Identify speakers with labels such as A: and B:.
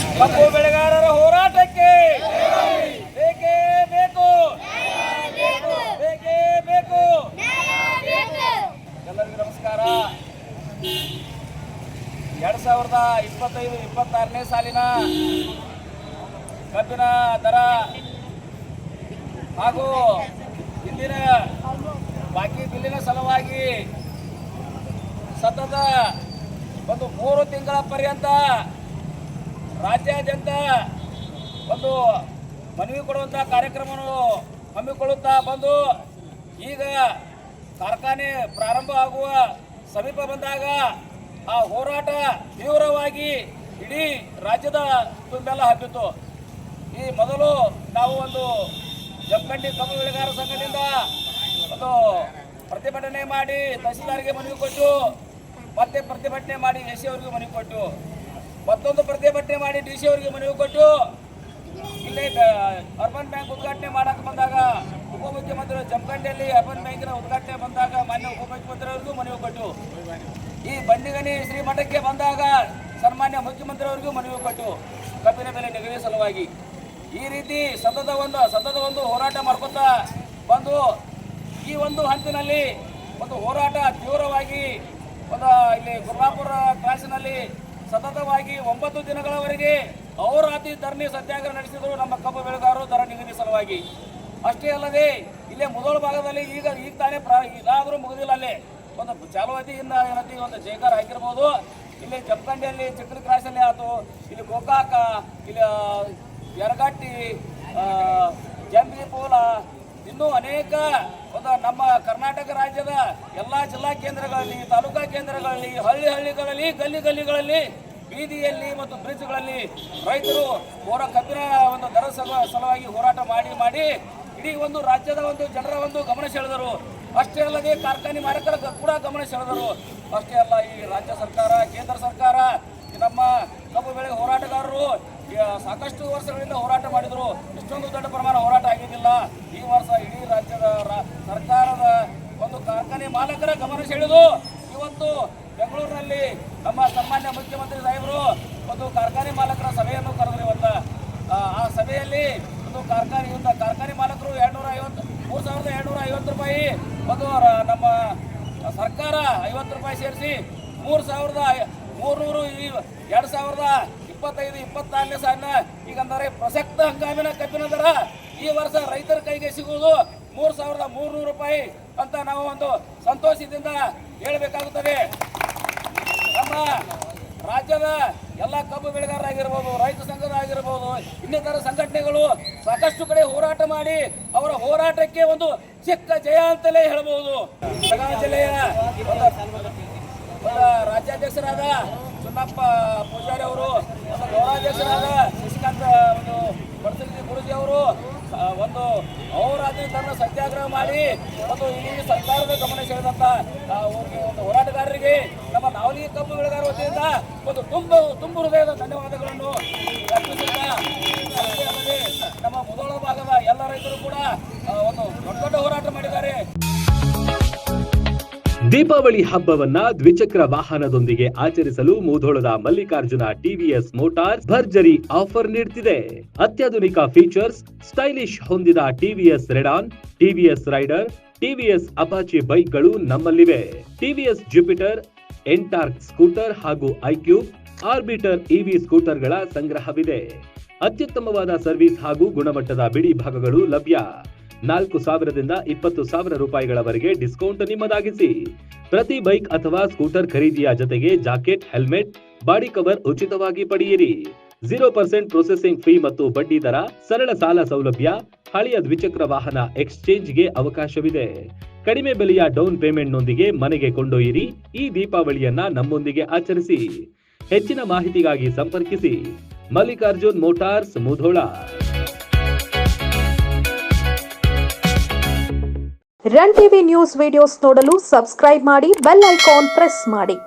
A: ಕಬ್ಬು ಬೆಳೆಗಾರರ ಹೋರಾಟಕ್ಕೆ ಬೇಕೇ ಬೇಕು. ಬೇಕೇ ಬೇಕು. ಎಲ್ಲರಿಗೂ ನಮಸ್ಕಾರ. ಎರಡ್ ಸಾವಿರದ ಇಪ್ಪತ್ತೈದು, ಇಪ್ಪತ್ತಾರನೇ ಸಾಲಿನ ಕಬ್ಬಿನ ದರ ಹಾಗೂ ಇಂದಿನ ಬಾಕಿ ಬಿಲ್ಲಿನ ಸಲುವಾಗಿ ಸತತ ಒಂದು ಮೂರು ತಿಂಗಳ ಪರ್ಯಂತ ರಾಜ್ಯಾದ್ಯಂತ ಒಂದು ಮನವಿ ಕೊಡುವಂಥ ಕಾರ್ಯಕ್ರಮವನ್ನು ಹಮ್ಮಿಕೊಳ್ಳುತ್ತಾ ಬಂದು ಈಗ ಕಾರ್ಖಾನೆ ಪ್ರಾರಂಭ ಆಗುವ ಸಮೀಪ ಬಂದಾಗ ಆ ಹೋರಾಟ ತೀವ್ರವಾಗಿ ಇಡೀ ರಾಜ್ಯದ ತುಂಬೆಲ್ಲ ಹಬ್ಬಿತು ಈ ಮೊದಲು ನಾವು ಒಂದು ಜಮಖಂಡಿ ಕಬ್ಬು ಬೆಳೆಗಾರ ಸಂಘದಿಂದ ಒಂದು ಪ್ರತಿಭಟನೆ ಮಾಡಿ ತಹಸೀಲ್ದಾರ್ಗೆ ಮನವಿ ಕೊಟ್ಟು ಮತ್ತೆ ಪ್ರತಿಭಟನೆ ಮಾಡಿ ಎ ಸಿ ಅವರಿಗೆ ಮನವಿ ಕೊಟ್ಟು ಮತ್ತೊಂದು ಪ್ರತಿಭಟನೆ ಮಾಡಿ ಡಿ ಸಿ ಅವರಿಗೆ ಮನವಿ ಕೊಟ್ಟು ಇಲ್ಲಿ ಅರ್ಬನ್ ಬ್ಯಾಂಕ್ ಉದ್ಘಾಟನೆ ಮಾಡಕ್ಕೆ ಬಂದಾಗ ಉಪಮುಖ್ಯಮಂತ್ರಿ ಜಮಖಂಡಿಯಲ್ಲಿ ಅರ್ಬನ್ ಬ್ಯಾಂಕಿನ ಉದ್ಘಾಟನೆ ಬಂದಾಗ ಮಾನ್ಯ ಉಪಮುಖ್ಯಮಂತ್ರಿ ಅವರಿಗೂ ಮನವಿ ಕೊಟ್ಟು ಈ ಬಂಡಿಗನಿ ಶ್ರೀಮಠಕ್ಕೆ ಬಂದಾಗ ಸನ್ಮಾನ್ಯ ಮುಖ್ಯಮಂತ್ರಿ ಅವರಿಗೂ ಮನವಿ ಕೊಟ್ಟು ಕಬ್ಬಿನ ಬೆಲೆ ನಿಗದಿ ಸಲುವಾಗಿ ಈ ರೀತಿ ಸತತ ಒಂದು ಸತತ ಒಂದು ಹೋರಾಟ ಮಾಡ್ಕೊತಾ ಬಂದು ಈ ಒಂದು ಹಂತಿನಲ್ಲಿ ಒಂದು ಹೋರಾಟ ತೀವ್ರವಾಗಿ ಒಂದು ಇಲ್ಲಿ ಗುರ್ಲಾಪುರ ಕ್ರಾಸಿನಲ್ಲಿ ಸತತವಾಗಿ ಒಂಬತ್ತು ದಿನಗಳವರೆಗೆ ಅವರಾತಿ ಧರಣಿ ಸತ್ಯಾಗ್ರಹ ನಡೆಸಿದರು ನಮ್ಮ ಕಬ್ಬು ಬೆಳೆಗಾರರು ದರ ನಿಗದಿ ಸಲುವಾಗಿ. ಅಷ್ಟೇ ಅಲ್ಲದೆ, ಇಲ್ಲೇ ಮೊದಲ ಭಾಗದಲ್ಲಿ ಈಗ ಈಗ ತಾನೇ ಪ್ರ, ಇದಾದರೂ ಮುಗಿದಿಲ್ಲ ಅಲ್ಲೇ. ಒಂದು ಚಾಲುವತಿಯಿಂದ ಏನತಿ ಒಂದು ಜೇಕಾರ ಹಾಕಿರ್ಬೋದು ಇಲ್ಲಿ ಜಮಖಂಡಿಯಲ್ಲಿ ಚಿಕ್ಕನ ಕ್ರಾಸಲ್ಲಿ ಆಯಿತು ಇಲ್ಲಿ ಗೋಕಾಕ, ಇಲ್ಲಿ ಯರಗಟ್ಟಿ ಜಂಬಿ ಪೋಲ ಇನ್ನೂ ಅನೇಕ ಒಂದು ನಮ್ಮ ಕರ್ನಾಟಕ ರಾಜ್ಯದ ಎಲ್ಲ ಜಿಲ್ಲಾ ಕೇಂದ್ರಗಳಲ್ಲಿ, ತಾಲೂಕಾ ಕೇಂದ್ರಗಳಲ್ಲಿ, ಹಳ್ಳಿ ಹಳ್ಳಿಗಳಲ್ಲಿ, ಗಲ್ಲಿ ಗಲ್ಲಿಗಳಲ್ಲಿ, ಬೀದಿಯಲ್ಲಿ ಮತ್ತು ಬ್ರಿಡ್ಜ್ಗಳಲ್ಲಿ ರೈತರು ಹೋರ ಕಬ್ಬಿನ ಒಂದು ದರ ಸಲ- ಸಲುವಾಗಿ ಹೋರಾಟ ಮಾಡಿ ಮಾಡಿ ಇಡೀ ಒಂದು ರಾಜ್ಯದ ಒಂದು ಜನರ ಒಂದು ಗಮನ ಸೆಳೆದರು. ಅಷ್ಟೇ ಅಲ್ಲದೆ ಕಾರ್ಖಾನೆ ಮಾಲೀಕರ ಕೂಡ ಗಮನ ಸೆಳೆದರು. ಅಷ್ಟೇ ಅಲ್ಲ, ಈ ರಾಜ್ಯ ಸರ್ಕಾರ, ಕೇಂದ್ರ ಸರ್ಕಾರ ನಮ್ಮ ಕಬ್ಬು ಬೆಳೆ ಹೋರಾಟಗಾರರು ಸಾಕಷ್ಟು ವರ್ಷಗಳಿಂದ ಹೋರಾಟ ಮಾಡಿದರು. ಇಷ್ಟೊಂದು ದೊಡ್ಡ ಪ್ರಮಾಣ ಹೋರಾಟ ಆಗಿದ್ದಿಲ್ಲ ಈ ವರ್ಷ ಇಡೀ ರಾಜ್ಯದ ರಾ- ಸರ್ಕಾರದ ಒಂದು ಕಾರ್ಖಾನೆ ಮಾಲಕರ ಸೆಳೆದು ಇವತ್ತು ಬೆಂಗಳೂರಿನಲ್ಲಿ ನಮ್ಮ ಸನ್ಮಾನ್ಯ ಮುಖ್ಯಮಂತ್ರಿ ಸಾಹೇಬರು ಒಂದು ಕಾರ್ಖಾನೆ ಮಾಲಕರ ಸಭೆಯನ್ನು ಕರೆದ್ರು ಇವತ್ತು ಆ ಸಭೆಯಲ್ಲಿ ಒಂದು ಕಾರ್ಖಾನೆ ಇವತ್ತು ಕಾರ್ಖಾನೆ ಮಾಲಕರು ಎರಡ್ನೂರ ಐವತ್ತು ಮೂರು ಸಾವಿರದ ಎರಡ್ನೂರ ಐವತ್ತು ರೂಪಾಯಿ ಒಂದು ನಮ್ಮ ಸರ್ಕಾರ ಐವತ್ತು ರೂಪಾಯಿ ಸೇರಿಸಿ ಮೂರು ಸಾವಿರದ ಮೂರುನೂರು ಎರಡು ಸಾವಿರದ ಇಪ್ಪತ್ತೈದು ಇಪ್ಪತ್ತಾರನೇ ಸಾಲಿನ ಈಗಂದರೆ ಪ್ರಸಕ್ತ ಹಂಗಾಮಿನ ಕಬ್ಬಿನ ದರ ಈ ವರ್ಷ ರೈತರ ಕೈಗೆ ಸಿಗುವುದು ಮೂರು ಸಾವಿರದ ಮೂರ್ನೂರು ರೂಪಾಯಿ ಅಂತ ನಾವು ಒಂದು ಸಂತೋಷದಿಂದ ಹೇಳಬೇಕಾಗುತ್ತದೆ. ನಮ್ಮ ರಾಜ್ಯದ ಎಲ್ಲ ಕಬ್ಬು ಬೆಳೆಗಾರರಾಗಿರ್ಬೋದು, ರೈತ ಸಂಘರಾಗಿರ್ಬೋದು ಇನ್ನಿತರ ಸಂಘಟನೆಗಳು ಸಾಕಷ್ಟು ಕಡೆ ಹೋರಾಟ ಮಾಡಿ ಅವರ ಹೋರಾಟಕ್ಕೆ ಒಂದು ಚಿಕ್ಕ ಜಯ ಅಂತಲೇ ಹೇಳಬಹುದು ಬೆಳಗಾವಿ ಜಿಲ್ಲೆಯ ರಾಜ್ಯಾಧ್ಯಕ್ಷರಾದ ಚುನ್ನಪ್ಪ ಪೂಜಾರಿ ಅವರು ಒಂದು ಗೌರವಾಧ್ಯಕ್ಷರಾದ ಶಶಿಕಾಂತ್ ಒಂದು ಬಡಸಲಿಂಗಿ ಗುರುಜಿ ಅವರು ಆ, ಒಂದು ಅಹೋರಾತ್ರಿ ತನ್ನ ಸತ್ಯಾಗ್ರಹ ಮಾಡಿ ಒಂದು ಈ ಸರ್ಕಾರದ ಗಮನ ಸೆಳೆದಂತ ಒಂದು ಹೋರಾಟಗಾರರಿಗೆ ನಮ್ಮ ನಾವಲಿ ಕಬ್ಬು ಬೆಳೆಗಾರ ವತಿಯಿಂದ ಒಂದು ತುಂಬ ತುಂಬ ಹೃದಯದ ಧನ್ಯವಾದಗಳನ್ನು ನಮ್ಮ ಮುದೋಳ ಭಾಗದ ಎಲ್ಲ ರೈತರು ಕೂಡ ಒಂದು ದೊಡ್ಡ ದೊಡ್ಡ ಹೋರಾಟ ಮಾಡಿದ್ದಾರೆ.
B: ದೀಪಾವಳಿ ಹಬ್ಬವನ್ನ ದ್ವಿಚಕ್ರ ವಾಹನದೊಂದಿಗೆ ಆಚರಿಸಲು ಮುಧೋಳದ ಮಲ್ಲಿಕಾರ್ಜುನ ಟಿವಿಎಸ್ ಮೋಟಾರ್ಸ್ ಭರ್ಜರಿ ಆಫರ್ ನೀಡುತ್ತಿದೆ ಅತ್ಯಾಧುನಿಕ ಫೀಚರ್ಸ್, ಸ್ಟೈಲಿಶ್ ಹೊಂದಿದ TVS Radeon, TVS Raider TVS Apache ಬೈಕ್ಗಳು ನಮ್ಮಲ್ಲಿವೆ. ಟಿವಿಎಸ್ ಜುಪಿಟರ್ ಎಂಟಾರ್ಕ್ ಸ್ಕೂಟರ್ ಹಾಗೂ ಐಕ್ಯೂಬ್ ಆರ್ಬಿಟರ್ ಇವಿ ಸ್ಕೂಟರ್ಗಳ ಸಂಗ್ರಹವಿದೆ. ಅತ್ಯುತ್ತಮವಾದ ಸರ್ವಿಸ್ ಹಾಗೂ ಗುಣಮಟ್ಟದ ಬಿಡಿ ಭಾಗಗಳು ಲಭ್ಯ. ನಾಲ್ಕು ಸಾವಿರದಿಂದ ಇಪ್ಪತ್ತು ಸಾವಿರ ರೂಪಾಯಿಗಳವರೆಗೆ ಡಿಸ್ಕೌಂಟ್ ನಿಮ್ಮದಾಗಿಸಿ. ಪ್ರತಿ ಬೈಕ್ ಅಥವಾ ಸ್ಕೂಟರ್ ಖರೀದಿಯ ಜೊತೆಗೆ ಜಾಕೆಟ್, ಹೆಲ್ಮೆಟ್, ಬಾಡಿ ಕವರ್ ಉಚಿತವಾಗಿ ಪಡೆಯಿರಿ. ಜೀರೋ ಪರ್ಸೆಂಟ್ ಪ್ರೊಸೆಸಿಂಗ್ ಫೀ ಮತ್ತು ಬಡ್ಡಿ ದರ, ಸರಳ ಸಾಲ ಸೌಲಭ್ಯ, ಹಳೆಯ ದ್ವಿಚಕ್ರ ವಾಹನ ಎಕ್ಸ್ಚೇಂಜ್ಗೆ ಅವಕಾಶವಿದೆ. ಕಡಿಮೆ ಬೆಲೆಯ ಡೌನ್ ಪೇಮೆಂಟ್ನೊಂದಿಗೆ ಮನೆಗೆ ಕೊಂಡೊಯ್ಯಿರಿ, ಈ ದೀಪಾವಳಿಯನ್ನ ನಮ್ಮೊಂದಿಗೆ ಆಚರಿಸಿ. ಹೆಚ್ಚಿನ ಮಾಹಿತಿಗಾಗಿ ಸಂಪರ್ಕಿಸಿ. Mallikarjun Motors, Mudhol.
C: Run TV news videos ನೋಡಲು ಸಬ್ಸ್ಕ್ರೈಬ್ ಮಾಡಿ, ಬೆಲ್ ಐಕಾನ್ ಪ್ರೆಸ್ ಮಾಡಿ.